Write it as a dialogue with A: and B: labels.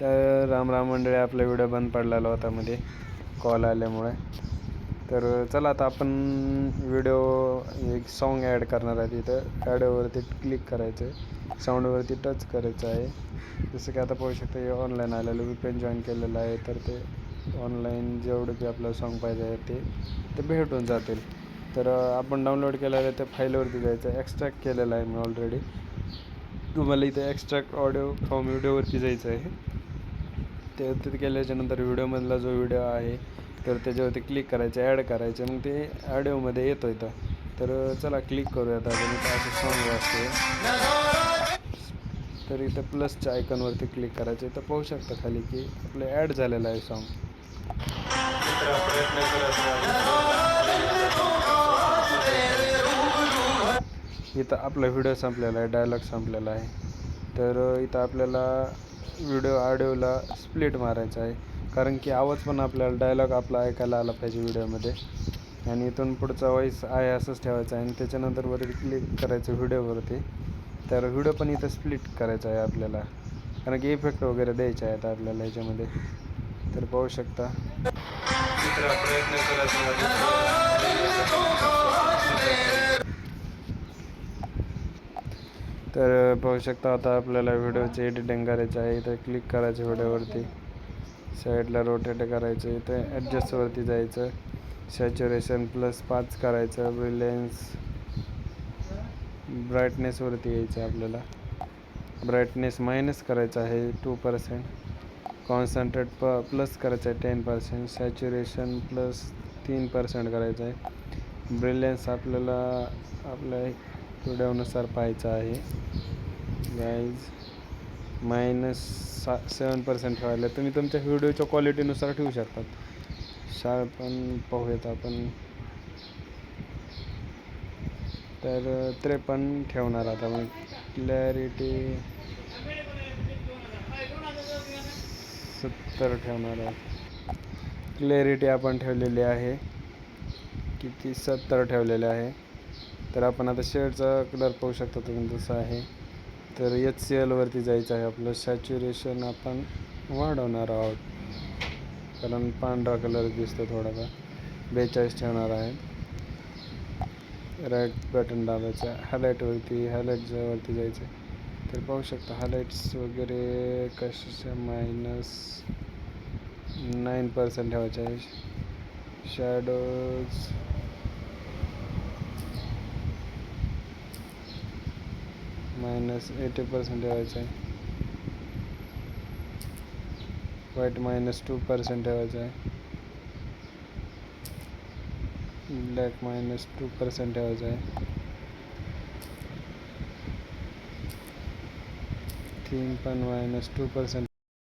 A: तर राम राम मंडळी आपला व्हिडिओ बंद पडलेला होता मध्ये. कॉल आल्यामुळे. तर चला आता आपण व्हिडिओ एक सॉन्ग ॲड करणार आहे तिथं. ॲडवरती क्लिक करायचं आहे साऊंडवरती टच करायचं आहे. जसं की आता पाहू शकता हे ऑनलाईन आलेलं व्ही जॉईन केलेलं आहे. तर ते ऑनलाईन जेवढं बी आपलं सॉन्ग पाहिजे आहे ते ते भेटून जातील. तर आपण डाउनलोड केलेलं आहे त्या फाईलवरती जायचं. एक्स्ट्रॅक्ट केलेलं आहे मी ऑलरेडी तुम्हाला इथे एक्स्ट्रॅक्ट ऑडिओ फ्रॉम व्हिडिओवरती जायचं आहे. ते तिथे केल्याच्यानंतर व्हिडिओमधला जो व्हिडिओ आहे तर त्याच्यावरती क्लिक करायचं ॲड करायचं मग ते ऑडिओमध्ये येतो इथं तर चला क्लिक करूयात आपण इथं असं सॉन्ग वाजते तर इथं प्लसच्या आयकॉनवरती क्लिक करायचं. इथं पाहू शकता खाली की आपलं ॲड झालेलं आहे सॉन्ग प्रयत्न इथं आपला व्हिडिओ संपलेला आहे डायलॉग संपलेला आहे. तर इथं आपल्याला व्हिडिओ ऑडिओला स्प्लिट मारायचा आहे. कारण की आवाज पण आपल्याला डायलॉग आपला ऐकायला आला पाहिजे व्हिडिओमध्ये आणि इथून पुढचा वॉईस आहे असंच ठेवायचा आहे. आणि त्याच्यानंतर वरती क्लिक करायचं व्हिडिओवरती तर व्हिडिओ पण इथं स्प्लिट करायचा आहे आपल्याला. कारण की इफेक्ट वगैरे द्यायचे आहेत आपल्याला ह्याच्यामध्ये. तर पाहू शकता. प्रयत्न तर पाहू शकता आता आपल्याला व्हिडिओचे एडिटिंग करायचं आहे. इथं क्लिक करायचं व्हिडिओवरती. साईडला रोटेट करायचं इथं ॲडजस्टवरती जायचं. सॅच्युरेशन प्लस पाच करायचं. ब्रिलियन्स ब्राईटनेसवरती यायचं आपल्याला. ब्राईटनेस मायनस करायचं आहे टू पर्सेंट कॉन्सन्ट्रेट प प्लस करायचं आहे टेन पर्सेंट सॅच्युरेशन प्लस तीन पर्सेंट करायचं आहे. ब्रिलियन्स आपल्याला आपल्या व्हिडिओनुसार पाहायचं आहे. गाईज मायनस सा सेवन पर्सेंट ठेवायला. तुम्ही तुमच्या व्हिडिओच्या क्वालिटीनुसार ठेवू शकतात शाळ पण पाहूयात आपण. तर त्रेपन्न ठेवणार आता. मग क्लॅरिटी सत्तर ठेवणार आहे. क्लॅरिटी आपण ठेवलेली आहे. किती? सत्तर ठेवलेले आहे. तर आपण आता शेडचा कलर पाहू शकता तुम्ही जसं आहे. तर एच सी एलवरती जायचं आहे आपलं. सॅच्युरेशन आपण वाढवणार आहोत. कारण पांढरा कलर दिसतो थोडासा. बेचाळीस ठेवणार आहे. Right button दाबायचं. हायलाईटवरती हायलाईटवरती जायचं तर पाहू शकता हायलाईट्स वगैरे कशाच्या मायनस नाईन पर्सेंट ठेवायचे आहे. शॅडोज मायनस एटी पर्सेंट ठेवायचं आहे. व्हाईट मायनस टू पर्सेंट ठेवायचं आहे. ब्लॅक मायनस टू पर्सेंट ठेवायचं आहे. थीम पण मायनस टू पर्सेंट